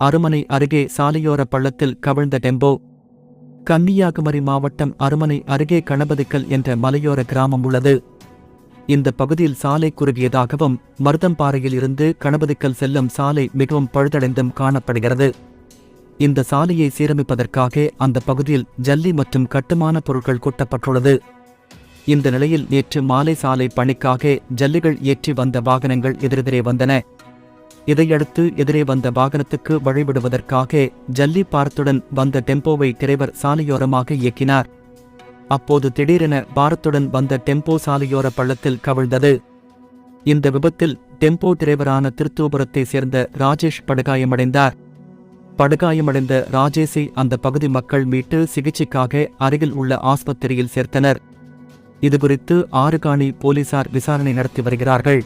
அருமனை அருகே சாலையோர பள்ளத்தில் கவிழ்ந்த டெம்போ. கன்னியாகுமரி மாவட்டம் அருமனை அருகே கணபதிக்கல் என்ற மலையோர கிராமம் உள்ளது. இந்த பகுதியில் சாலை குறுகியதாகவும் மருதம்பாறையில் இருந்து கணபதிக்கல் செல்லும் சாலை மிகவும் பழுதடைந்தும் காணப்படுகிறது. இந்த சாலையை சீரமைப்பதற்காக அந்த பகுதியில் ஜல்லி மற்றும் கட்டுமான பொருட்கள் கொட்டப்பட்டுள்ளது. இந்த நிலையில் நேற்று மாலை சாலை பணிக்காக ஜல்லிகள் ஏற்றி வந்த வாகனங்கள் எதிரெதிரே வந்தன. இதையடுத்து எதிரே வந்த வாகனத்துக்கு வழிவிடுவதற்காக ஜல்லி பாரத்துடன் வந்த டெம்போவை டிரைவர் சாலையோரமாக இயக்கினார். அப்போது திடீரென பாரத்துடன் வந்த டெம்போ சாலையோர பள்ளத்தில் கவிழ்ந்தது. இந்த விபத்தில் டெம்போ டிரைவரான திருத்தூபுரத்தை சேர்ந்த ராஜேஷ் படுகாயமடைந்தார். படுகாயமடைந்த ராஜேஷை அந்த பகுதி மக்கள் மீட்டு சிகிச்சைக்காக அருகில் உள்ள ஆஸ்பத்திரியில் சேர்த்தனர். இதுகுறித்து ஆறுகாணி போலீசார் விசாரணை நடத்தி வருகிறார்கள்.